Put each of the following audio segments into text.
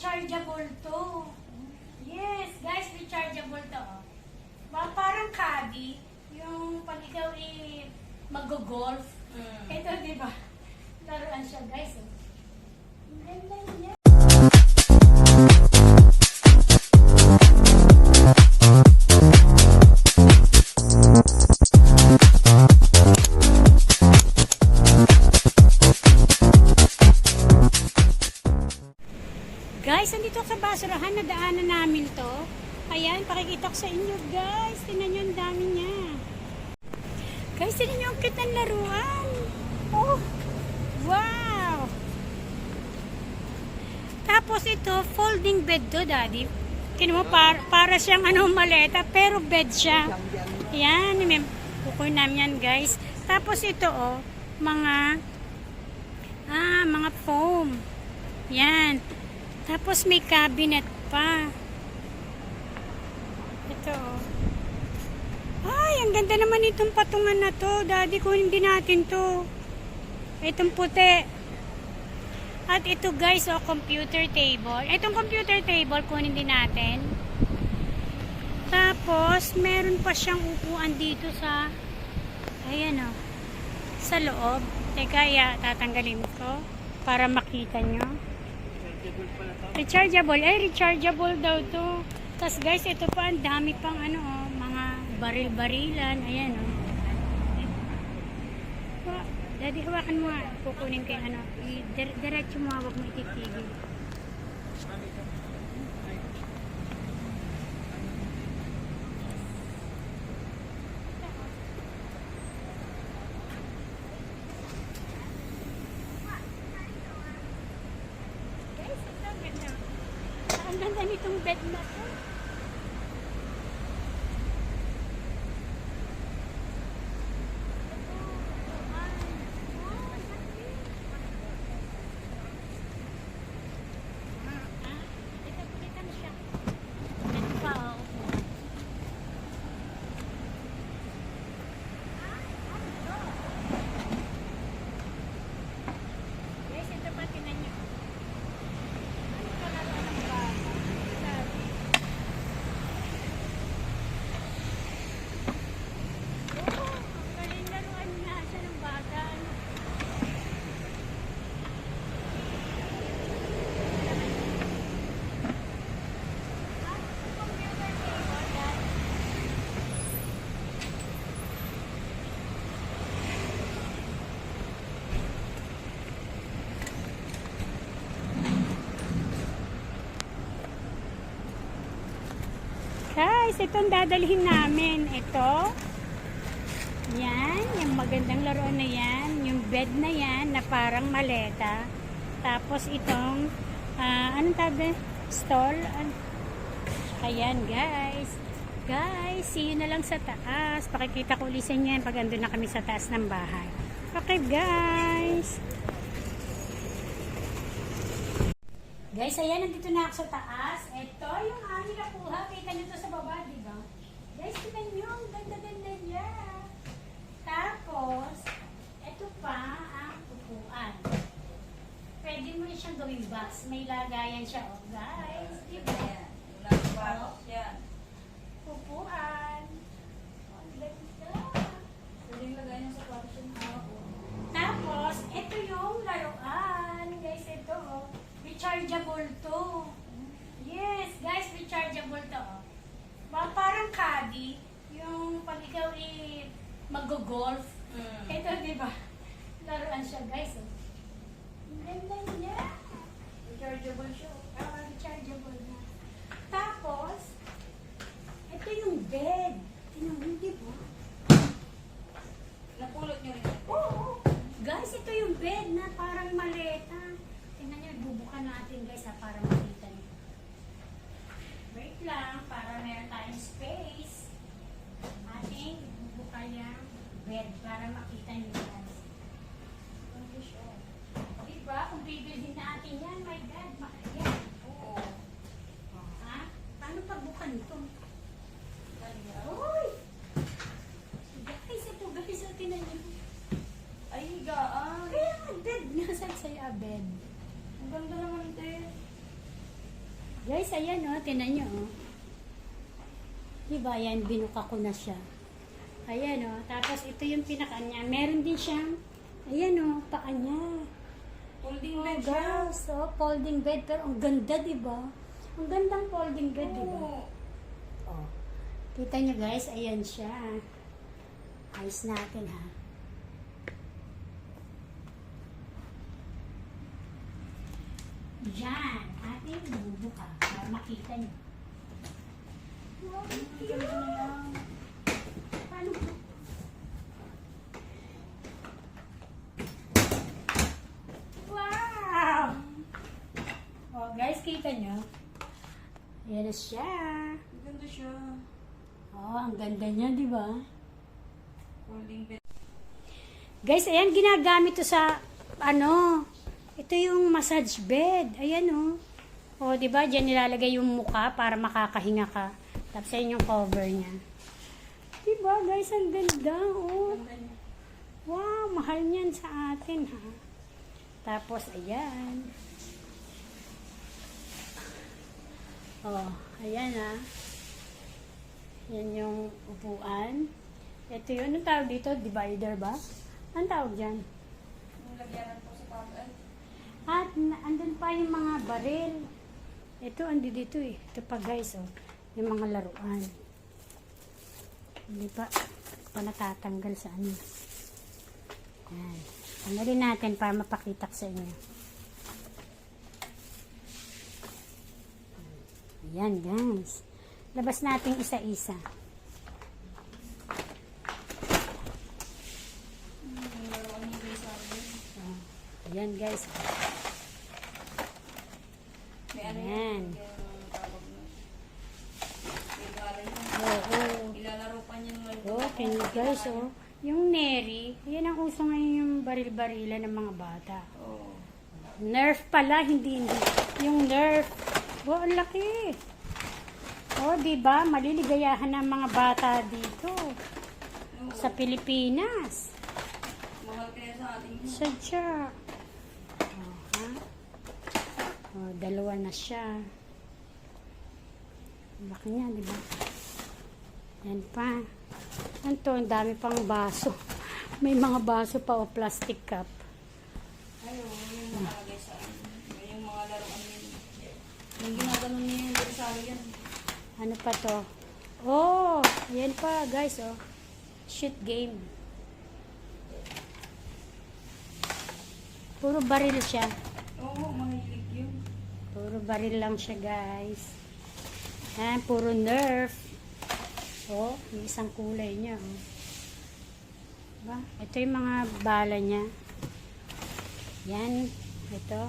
rechargeable to. Yes, guys, rechargeable to. oh. Ba- parang caddy, yung pag ikaw i mag-golf. Mm. Ito, di ba? Laruan siya, guys. Oh. Ang ganda niya. Ayan, pakikita ko sa inyo, guys. Tingnan nyo, ang dami niya. Guys, tingnan nyo, ang cute ng laruan. Oh, wow. Tapos ito, folding bed to, daddy. Tingnan mo, par para siyang ano, maleta, pero bed siya. Ayan, may kukunin namin yan, guys. Tapos ito, oh, mga, ah, mga foam. Yan. Tapos may cabinet pa. Ito. Ay, ang ganda naman itong patungan na to. Daddy, kunin din natin to. Itong puti. At ito guys, oh, computer table. Itong computer table, kunin din natin. Tapos, meron pa siyang upuan dito sa, ayan oh, sa loob. Teka, ya, tatanggalin ko para makita nyo. Rechargeable. Ay, rechargeable daw to. Tapos guys, ito pa, ang dami pang ano, oh, mga baril-barilan. Ayan, oh. Wa- Daddy, hawakan mo nga. Kukunin kay ano. Diretso mo, huwag mo ititigil. Ang ganda nitong bed na to. Ito, kita mo siya. Ito pa, oh. Guys, ito pa, tinan niyo. Ano ka laruan ng bata? Grabe. Oo, ang galing laruan nga siya ng bata. Ano? Ah, computer table, Dad. Guys, itong dadalhin namin. Ito. Yan, yung magandang laruan na yan. Yung bed na yan na parang maleta. Tapos itong, ah, anong tabi? Stall? An- Ayan, guys. Guys, see you na lang sa taas. Pakikita ko ulit sa inyo yan pag andun na kami sa taas ng bahay. Okay, guys. Guys, ayan, nandito na ako sa taas. Ito yung aming nakuha. Kita nyo sa baba, di ba? Guys, tignan nyo. Ang ganda-ganda niya. Tapos, ito pa ang upuan. Pwede mo rin siyang gawing box. May lagayan siya, oh, guys. Di ba? Sa batok yan. Upuan. Ang ganda. Pwedeng lagay niya sa kwarto siya. Tapos, ito yung laruan. Guys, ito, oh. Rechargeable to. Yes, guys, rechargeable to. oh. Ba- Parang caddy, yung pag ikaw i mag-golf. Mm. Ito, di ba? Laruan siya, guys. Oh. Ang ganda niya. Rechargeable siya. Ah, rechargeable na. Tapos, ito yung bed. Mo, di ba? Napulot niyo rin. yan. Oo. Guys, ito yung bed na parang maleta. Tingnan nyo, bubukan natin guys ha, para makita nyo. Wait lang, para meron tayong space. Ating bubuka yung bed para makita nyo guys. Diba? Kung bibilhin natin yan, my God, mahal yan. Oo. Ha? Paano pagbukan ito? Kanina. Uy! Guys, ito guys, ito na nyo. Ay, higaan. Kaya nga, bed. Nasaan sa'yo ah, bed? Ang ganda naman ito eh. Guys, ayan oh, tinan nyo oh. Diba, yan, binuka ko na siya. Ayan oh, tapos ito yung pinaka niya. Meron din siyang, ayan oh, paa niya. Holding Oh, bed siya. guys, oh, folding bed. Pero ang ganda, diba? Ang gandang folding bed, diba? Oo. Oh. Kita nyo guys, ayan siya. Ayos natin ha. Diyan, ating bubuka para makita nyo. Wow. Paano ba? Wow! Oh, guys, kita nyo? Ayan na siya. Ganda siya. Oh, ang ganda niya, di ba? Guys, ayan, ginagamit to sa, ano, ito yung massage bed. Ayan, oh. O, di ba, dyan nilalagay yung muka para makakahinga ka. Tapos, ayan yung cover niya. Di ba, guys, ang ganda, oh. Wow, mahal niyan sa atin, ha. Tapos, ayan. Oh, ayan, ha. Yan yung upuan. Ito yun, anong tawag dito? Divider ba? Anong tawag dyan? Yung lagyanan po sa pag ay. At andun pa yung mga baril. Ito, andi dito eh. Ito pa guys, oh. Yung mga laruan. Hindi pa, pa natatanggal sa ano. Yan. Tanggalin natin para mapakita sa inyo. Ayan guys. Labas natin isa-isa. Ayan guys. May ano Ayan. yan. Yung tawag na. May galan yan. Oo. Ilalaro pa niya ng. Oh, can you guys, oh. Yung Neri, yan ang uso ngayon yung baril-barila ng mga bata. Oo. Nerf pala, hindi hindi. Yung Nerf. Oh, ang laki. Oh, di ba? Maliligayahan ng mga bata dito sa Pilipinas. Mahal kaya sa atin yun. Sadya. Oh, ha? Oh, dalawa na siya. Laki niya, di ba? Yan pa. Ano to? Ang dami pang baso. May mga baso pa o plastic cup. Ayaw, yung nakalagay sa ano. Yung mga laruan niya. Yung ginaganon niya yung Gonzalo yan. Ano pa to? Oh, yan pa guys, oh. Shoot game. Puro baril siya. Oo, mahilig yun. Puro baril lang siya, guys. Yan, puro nerf. Oh, may isang kulay niya, oh. Diba? Ito yung mga bala niya. Yan, ito.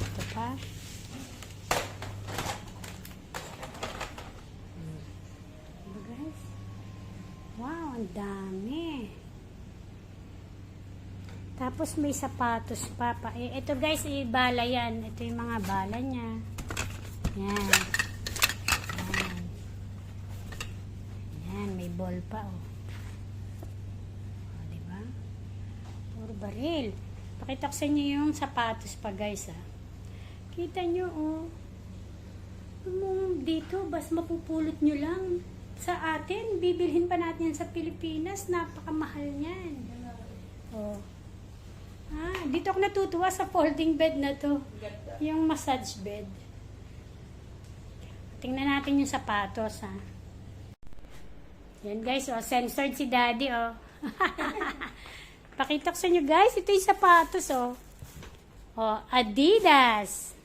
Ito pa. Diba, guys? Wow, ang dami. Tapos may sapatos pa. pa. Eh, ito guys, eh, bala yan. Ito yung mga bala niya. Yan. Yan. Yan, may ball pa oh. oh diba? Puro baril. Pakita ko sa inyo yung sapatos pa guys ah. Kita nyo oh. Yung dito, bas mapupulot nyo lang. Sa atin, bibilhin pa natin yan sa Pilipinas. Napakamahal niyan. Oh. Ah, dito ako natutuwa sa folding bed na to. Yung massage bed. Tingnan natin yung sapatos, ha. Yan, guys, oh. Censored si daddy, oh. Pakita ko sa inyo, guys. Ito yung sapatos, oh. Oh, Adidas.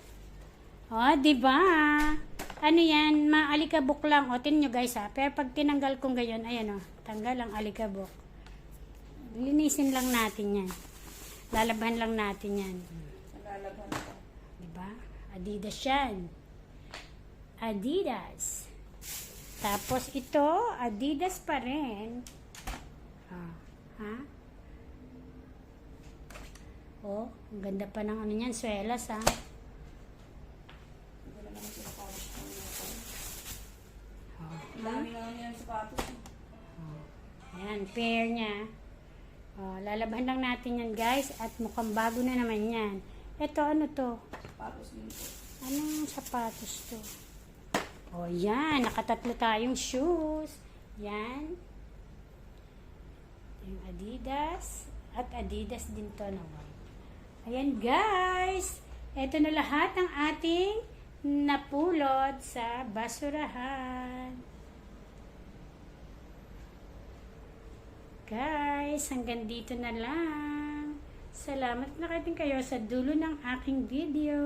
Oh, di ba? Ano yan? Maalikabok lang. O, tingnan nyo, guys, ha. Pero pag tinanggal kong gayon, ayan, oh. Tanggal ang alikabok. Linisin lang natin yan. Lalaban lang natin yan. Nalalaghan ko. Diba? Adidas yan. Adidas. Tapos ito, Adidas pa rin. Ah, ha? Oh, ang ganda pa ng ano niyan, swelas ha. Oh, Ang dami lang yan sapatos. Ayan, pair niya. Oh, lalaban lang natin yan guys at mukhang bago na naman yan. Ito, ano to? Sapatos din po. Anong sapatos to? O, yan. Nakatatlo tayong shoes. Yan. Yung Adidas. At Adidas din to na white. Ayan, guys. Ito na lahat ng ating napulot sa basurahan. Guys, hanggang dito na lang. Salamat na kayo kayo sa dulo ng aking video.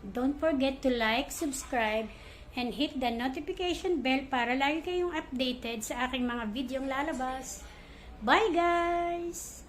Don't forget to like, subscribe, and hit the notification bell para lagi kayong updated sa aking mga videong lalabas. Bye guys!